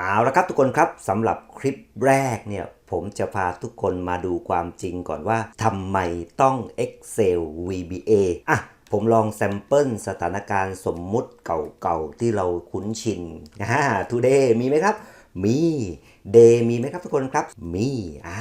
เอาละครับทุกคนครับสำหรับคลิปแรกเนี่ยผมจะพาทุกคนมาดูความจริงก่อนว่าทำไมต้อง Excel VBA อะผมลองแซมเปิลสถานการณ์สมมุติเก่าๆ ที่เราคุ้นชินอ่า today มีไหมครับ มี day มีไหมครับทุกคนครับ มีอ่า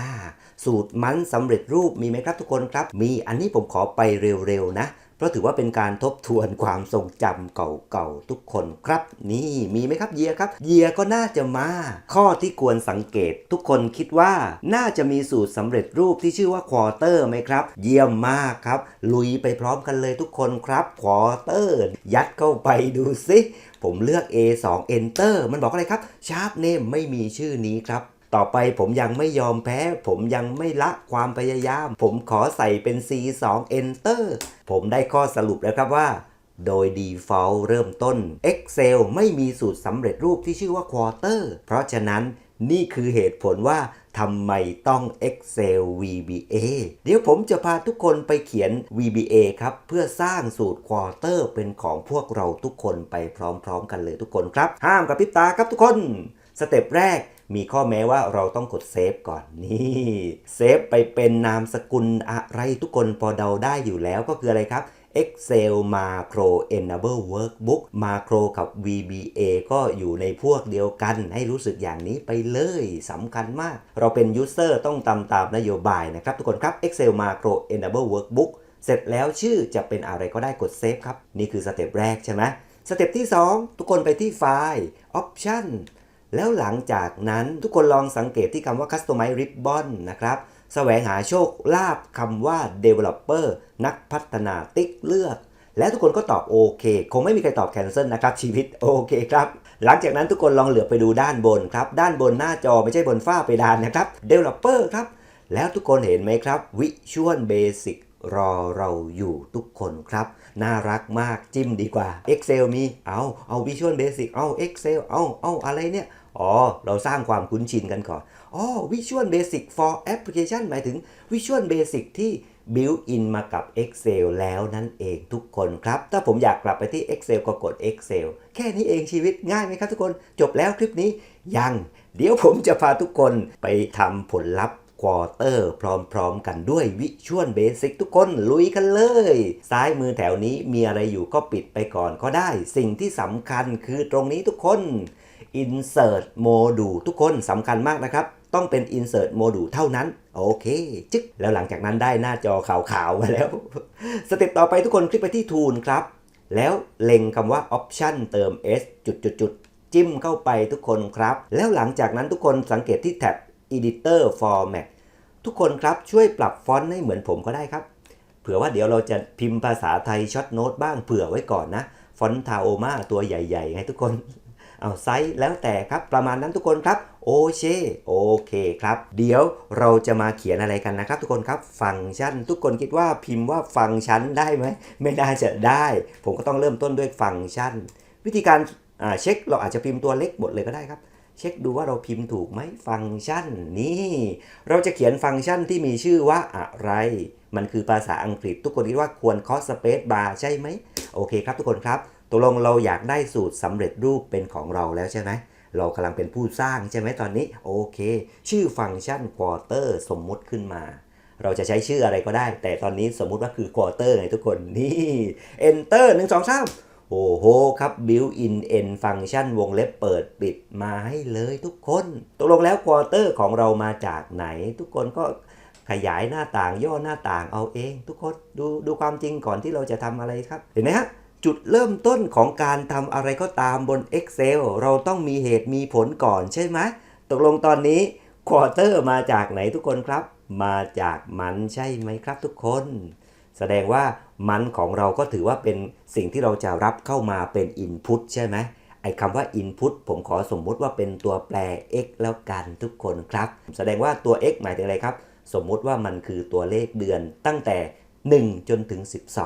สูตรมันสำเร็จรูปมีไหมครับทุกคนครับ มีอันนี้ผมขอไปเร็วๆนะ เพราะถือว่าเป็นการทบทวนความทรงจำเก่าๆทุกคนครับ นี่มีไหมครับเยียครับ เยียก็น่าจะมา ข้อที่ควรสังเกต ทุกคนคิดว่าน่าจะมีสูตรสำเร็จรูปที่ชื่อว่าควอเตอร์ไหมครับ เยี่ยมมากครับ ลุยไปพร้อมกันเลยทุกคนครับควอเตอร์ ยัดเข้าไปดูสิผมเลือก A2 Enter มันบอกอะไรครับ Sharp Name ไม่มีชื่อนี้ครับ ต่อไปผมยังไม่ยอมแพ้ ผมยังไม่ละความพยายาม ผมขอใส่เป็น C2 Enter ผมได้ข้อสรุปแล้วครับว่าโดย default เริ่มต้น Excel ไม่มีสูตรสำเร็จรูปที่ชื่อว่า quarter เพราะฉะนั้นนี่คือเหตุผลว่าทำไมต้อง Excel VBA เดี๋ยวผมจะพาทุกคนไปเขียน VBA ครับ เพื่อสร้างสูตร quarter เป็นของพวกเราทุกคนไปพร้อมๆกันเลยทุกคนครับ ห้ามกับพริบตาครับทุกคน สเต็ปแรก มีข้อแม้ว่าเราต้องกดเซฟก่อนนี่เซฟไปเป็นนามสกุลอะไรทุกคนพอเดาได้อยู่แล้วก็คืออะไรครับ Excel Macro Enable Workbook Macro กับ VBA ก็อยู่ในพวกเดียวกัน ให้รู้สึกอย่างนี้ไปเลยสำคัญมาก เราเป็น User ต้องตามตามนโยบายนะครับ ทุกคนครับ Excel Macro Enable Workbook เสร็จแล้วชื่อจะเป็นอะไรก็ได้กดเซฟครับ นี่คือสเต็ปแรกใช่ไหมสเต็ปที่ 2 ทุกคนไปที่ไฟล์ Option แล้วหลังจากนั้นทุกคนลองสังเกตที่คำว่า Customize Ribbon นะครับแสวงหาโชคลาภคำว่า Developer นักพัฒนาติ๊กเลือก แล้วทุกคนก็ตอบโอเค คงไม่มีใครตอบ Cancel นะครับ ชีวิตโอเคครับ หลังจากนั้นทุกคนลองเหลือไปดูด้านบนครับ ด้านบนหน้าจอไม่ใช่บนฝ้าเพดานนะครับ Developer ครับ แล้วทุกคนเห็นไหมครับ Visual Basic รอเราอยู่ทุกคนครับ น่ารักมากจิ้มดีกว่า Excel มี เอาเอา Visual Basic เอา Excel เอาเอาอะไรเนี่ยอ๋อ เราสร้างความคุ้นชินกันก่อน อ๋อ Visual Basic for Application หมายถึง Visual Basic ที่ built in มากับ Excel แล้วนั่นเองทุกคนครับ ถ้าผมอยากกลับไปที่ Excel ก็กด Excel แค่นี้เองชีวิตง่ายไหมครับทุกคน จบแล้วคลิปนี้ยัง เดี๋ยวผมจะพาทุกคนไปทำผลลัพธ์ ควอเตอร์พร้อมๆกันด้วยวิชวลเบสิกทุกคนลุยกันเลย ซ้ายมือแถวนี้มีอะไรอยู่ก็ปิดไปก่อนก็ได้ สิ่งที่สำคัญคือตรงนี้ทุกคน insert module ทุกคนสำคัญมากนะครับ ต้องเป็น insert module เท่านั้น โอเค จึ๊กแล้วหลังจากนั้นได้หน้าจอขาวๆมาแล้ว สเต็ปต่อไปทุกคนคลิกไปที่ tool ครับ แล้วเล็งคำว่า option เติม s จุดๆๆจิ้มเข้าไปทุกคนครับ แล้วหลังจากนั้นทุกคนสังเกตที่แท็บ editor format ทุกคนครับช่วยปรับฟอนต์ให้เหมือนผมก็ได้ครับ เผื่อว่าเดี๋ยวเราจะพิมพ์ภาษาไทยช็อตโน้ตบ้างเผื่อไว้ก่อนนะ ฟอนต์ทาโอมาตัวใหญ่ๆไงทุกคน เอาไซส์แล้วแต่ครับ ประมาณนั้นทุกคนครับ โอเชโอเคครับ เดี๋ยวเราจะมาเขียนอะไรกันนะครับ ทุกคนครับ ฟังก์ชัน ทุกคนคิดว่าพิมพ์ว่าฟังก์ชันได้ไหมไม่น่าจะได้ ผมก็ต้องเริ่มต้นด้วยฟังก์ชัน วิธีการเช็คเราอาจจะพิมพ์ตัวเล็กหมดเลยก็ได้ครับ เช็คดูว่าเราพิมพ์ถูกไหมฟังก์ชันนี่เราจะเขียนฟังก์ชันที่มีชื่อว่าอะไร มันคือภาษาอังกฤษทุกคนคิดว่าควรคอสเปซบาร์ใช่ไหมโอเคครับทุกคนครับตกลงเราอยากได้สูตรสำเร็จรูปเป็นของเราแล้วใช่ไหมเรากำลังเป็นผู้สร้างใช่ไหมตอนนี้โอเค ชื่อฟังก์ชัน quarter สมมุติขึ้นมาเราจะใช้ชื่ออะไรก็ได้ แต่ตอนนี้สมมุติว่าคือ quarter ไงทุกคน นี่ enter 1 2 3 โอ้โหครับ built in n ฟังก์ชันวงเล็บเปิดปิดมาให้เลยทุกคน ตกลงแล้ว quarter ของเรามาจากไหน ทุกคนก็ขยายหน้าต่างย่อหน้าต่างเอาเอง ทุกคนดูดูความจริงก่อนที่เราจะทำอะไรครับ เห็นไหมฮะจุดเริ่มต้นของการทำอะไรก็ตามบน Excel เราต้องมีเหตุมีผลก่อนใช่ไหมตกลงตอนนี้ quarter มาจากไหนทุกคนครับ มาจากมันใช่ไหมครับทุกคน แสดงว่ามันของเราก็ถือว่าเป็นสิ่งที่เราจะรับเข้ามาเป็น Input ใช่ไหมไอ้คำว่า Input ผมขอสมมุติว่าเป็นตัวแปร x แล้วกันทุกคนครับ แสดงว่าตัว x หมายถึงอะไรครับ สมมุติว่ามันคือตัวเลขเดือนตั้งแต่ 1 จนถึง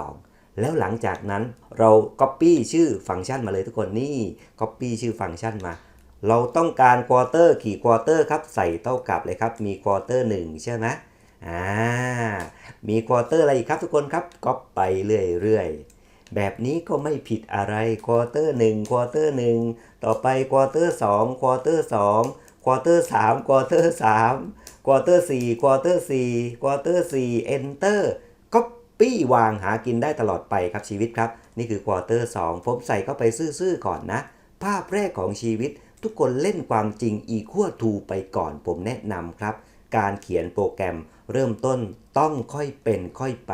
12 แล้วหลังจากนั้นเรา Copy ชื่อฟังก์ชันมาเลยทุกคนนี่ Copy ชื่อฟังก์ชันมา เราต้องการ quarter กี่ quarter ครับ ใส่เท่ากับเลยครับ มี quarter 1ใช่ไหม อ่ามีควอเตอร์อะไรอีกครับทุกคนครับก็ไปเรื่อยๆ แบบนี้ก็ไม่ผิดอะไรควอเตอร์หนึ่งควอเตอร์หนึ่งต่อไปควอเตอร์สองควอเตอร์สองควอเตอร์สามควอเตอร์สามควอเตอร์สี่ควอเตอร์สี่ควอเตอร์สี่เอนเตอร์ก็ปี้วางหากินได้ตลอดไปครับชีวิตครับ นี่คือควอเตอร์สองผมใส่เข้าไปซื่อๆก่อนนะ ภาพแรกของชีวิตทุกคนเล่นความจริงอีขั้วทูไปก่อนผมแนะนำครับ การเขียนโปรแกรมเริ่มต้นต้องค่อยเป็นค่อยไป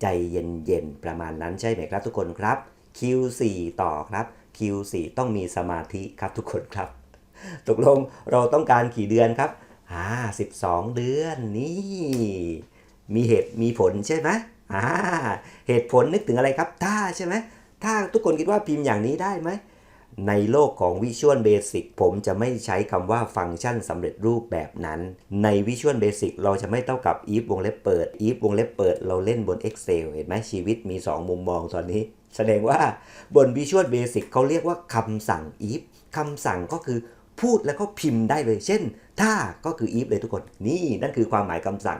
ใจเย็นๆ ประมาณนั้นใช่ไหมครับทุกคนครับ Q4 ต่อครับ Q4 ต้องมีสมาธิครับทุกคนครับ ตกลงเราต้องการกี่เดือนครับอ่า12 เดือนนี่ มีเหตุมีผลใช่ไหมอ่าเหตุผลนึกถึงอะไรครับ ถ้าใช่ไหมถ้าทุกคนคิดว่าพิมพ์อย่างนี้ได้ไหม ในโลกของ Visual Basic ผมจะไม่ใช้คำว่าฟังก์ชันสำเร็จรูปแบบนั้น ใน Visual Basic เราจะไม่เท่ากับ if วงเล็บเปิด if วงเล็บเปิด เราเล่นบน Excel เห็นไหมชีวิตมี 2 มุมมองตอนนี้ แสดงว่าบน Visual Basic เขาเรียกว่าคำสั่ง if คำสั่งก็คือพูดแล้วก็พิมพ์ได้เลย เช่น ถ้าก็คือ if เลยทุกคน นี่นั่นคือความหมายคำสั่ง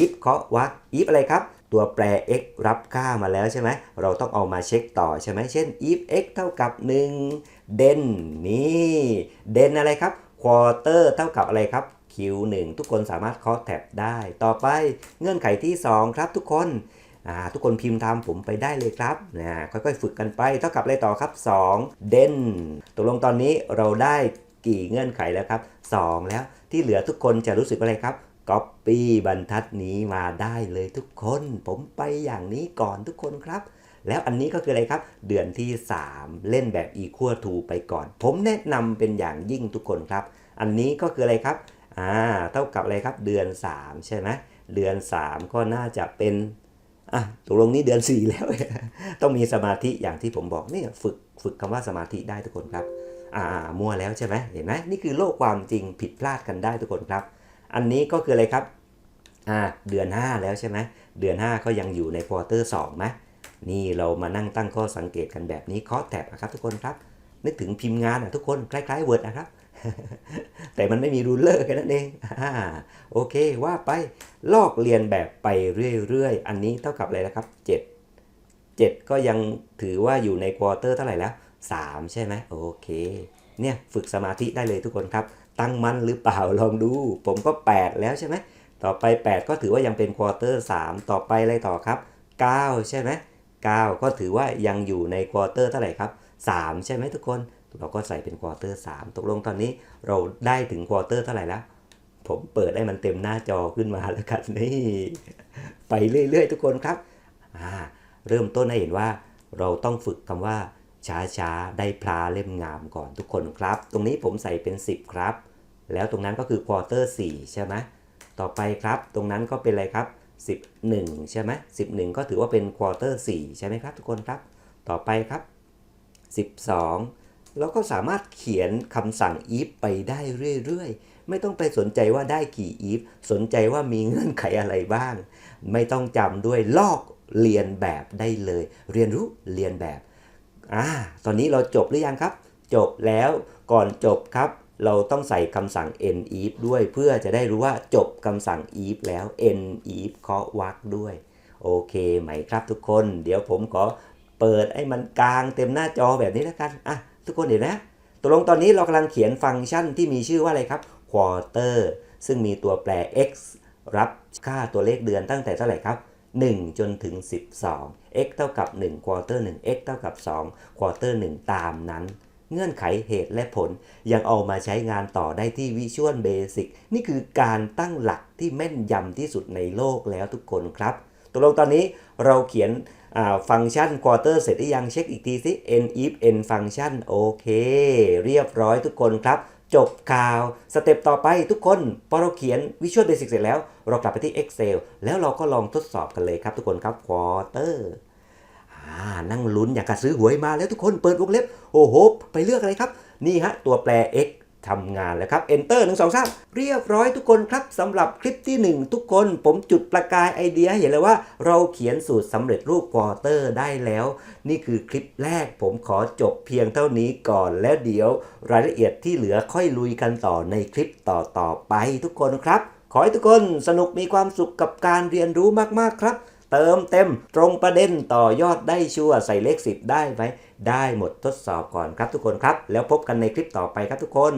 if เคาะวรรค if อะไรครับ ตัวแปร x รับค่ามาแล้วใช่ไหม เราต้องเอามาเช็คต่อใช่ไหม เช่น if x เท่ากับ 1 เดนนี่เดนอะไรครับ quarter เท่ากับอะไรครับ q1 ทุกคนสามารถเคาะแท็บได้ ต่อไปเงื่อนไขที่ 2 ครับทุกคนทุกคนพิมพ์ตามผมไปได้เลยครับนะค่อยๆฝึกกันไป เท่ากับอะไรต่อครับ 2 เดนตกลงตอนนี้เราได้กี่เงื่อนไขแล้วครับ 2 แล้วที่เหลือทุกคนจะรู้สึกอะไรครับ Copy บรรทัดนี้มาได้เลยทุกคน ผมไปอย่างนี้ก่อนทุกคนครับ แล้วอันนี้ก็คืออะไรครับ เดือนที่ 3 เล่นแบบ equal to ไปก่อน ผมแนะนำเป็นอย่างยิ่งทุกคนครับ อันนี้ก็คืออะไรครับอ่าเท่ากับอะไรครับเดือน 3 ใช่ไหมเดือน 3 ก็น่าจะเป็นอะตกลงนี้เดือน 4 แล้ว ต้องมีสมาธิอย่างที่ผมบอกนี่ฝึกฝึกคำว่าสมาธิได้ทุกคนครับอ่ามั่วแล้วใช่ไหมเห็นไหมนี่คือโลกความจริงผิดพลาดกันได้ทุกคนครับ อันนี้ก็คืออะไรครับอ่าเดือน 5 แล้วใช่ไหมเดือน 5 ก็ยังอยู่ในควอเตอร์2ไหมนี่เรามานั่งตั้งข้อสังเกตกันแบบนี้คาะแท็บครับทุกคนครับ นึกถึงพิมพ์งานอะทุกคนคล้ายๆ Word นะครับ แต่มันไม่มีรูเลอร์แค่นั้นเองอ่าโอเคว่าไปลอกเรียนแบบไปเรื่อยๆ อันนี้เท่ากับอะไรนะครับ 7 7 ก็ยังถือว่าอยู่ในควอเตอร์เท่าไหร่แล้ว 3 ใช่ไหมโอเคเนี่ยฝึกสมาธิได้เลยทุกคนครับ ตั้งมั่นหรือเปล่าลองดู ผมก็ 8 แล้วใช่ไหมต่อไป 8 ก็ถือว่ายังเป็นควอเตอร์3ต่อไปอะไรต่อครับ 9 ใช่ไหม9ก็ถือว่ายังอยู่ในควอเตอร์เท่าไหร่ครับ 3 ใช่ไหมทุกคนเราก็ใส่เป็นควอเตอร์3ตกลงตอนนี้เราได้ถึงควอเตอร์เท่าไหร่แล้ว ผมเปิดให้มันเต็มหน้าจอขึ้นมาแล้วกันนี่ไปเรื่อยๆ ทุกคนครับอ่าเริ่มต้นให้เห็นว่าเราต้องฝึกคำว่า ช้าๆ ได้พลาเล่มงามก่อนทุกคนครับ ตรงนี้ผมใส่เป็น 10 ครับ แล้วตรงนั้นก็คือควอเตอร์4ใช่ไหมต่อไปครับ ตรงนั้นก็เป็นอะไรครับ 11 ใช่ไหม11 ก็ถือว่าเป็นควอเตอร์4ใช่ไหมครับ ทุกคนครับ ต่อไปครับ 12เราก็สามารถเขียนคำสั่ง if ไปได้เรื่อยๆ ไม่ต้องไปสนใจว่าได้กี่ if สนใจว่ามีเงื่อนไขอะไรบ้าง ไม่ต้องจำด้วยลอกเรียนแบบได้เลย เรียนรู้เรียนแบบ อ่าตอนนี้เราจบหรือยังครับ จบแล้วก่อนจบครับ เราต้องใส่คำสั่ง end if ด้วยเพื่อจะได้รู้ว่าจบคำสั่ง if แล้ว end if เคาะวรรคด้วย โอเคไหมครับทุกคน เดี๋ยวผมขอเปิดให้มันกลางเต็มหน้าจอแบบนี้แล้วกันอะทุกคนเห็นไหมตกลงตอนนี้เรากำลังเขียนฟังก์ชันที่มีชื่อว่าอะไรครับ quarter ซึ่งมีตัวแปร x รับค่าตัวเลขเดือนตั้งแต่เท่าไหร่ครับ 1 จนถึง 12 x เท่ากับ1 quarter 1 x เท่ากับ2 quarter 1 ตามนั้น เงื่อนไขเหตุและผลยังเอามาใช้งานต่อได้ที่ Visual Basic นี่คือการตั้งหลักที่แม่นยำที่สุดในโลกแล้วทุกคนครับตกลงตอนนี้เราเขียนฟังก์ชัน quarter เสร็จหรือยังเช็คอีกทีสิ n if n ฟังก์ชันโอเค เรียบร้อยทุกคนครับ จบข่าว สเต็ปต่อไปทุกคน พอเราเขียน Visual Basic เสร็จแล้ว เรากลับไปที่ Excel แล้วเราก็ลองทดสอบกันเลยครับทุกคนครับควอเตอร์นั่งลุ้นอยากจะซื้อหวยมาแล้วทุกคนเปิดวงเล็บ โอ้โห ไปเลือกอะไรครับ นี่ฮะ ตัวแปร x ทำงานแล้วครับ enter 1 2 3 เรียบร้อยทุกคนครับสำหรับคลิปที่ 1 ทุกคนผมจุดประกายไอเดียเห็นเลยว่าเราเขียนสูตรสำเร็จรูปควอเตอร์ได้แล้ว นี่คือคลิปแรกผมขอจบเพียงเท่านี้ก่อนแล้วเดี๋ยว รายละเอียดที่เหลือค่อยลุยกันต่อในคลิปต่อต่อๆไปทุกคนครับ ขอให้ทุกคนสนุกมีความสุขกับการเรียนรู้มากๆครับ เติมเต็มตรงประเด็นต่อยอดได้ชัวร์ใส่เลข 10 ได้ไหมได้หมดทดสอบก่อนครับทุกคนครับ แล้วพบกันในคลิปต่อไปครับทุกคน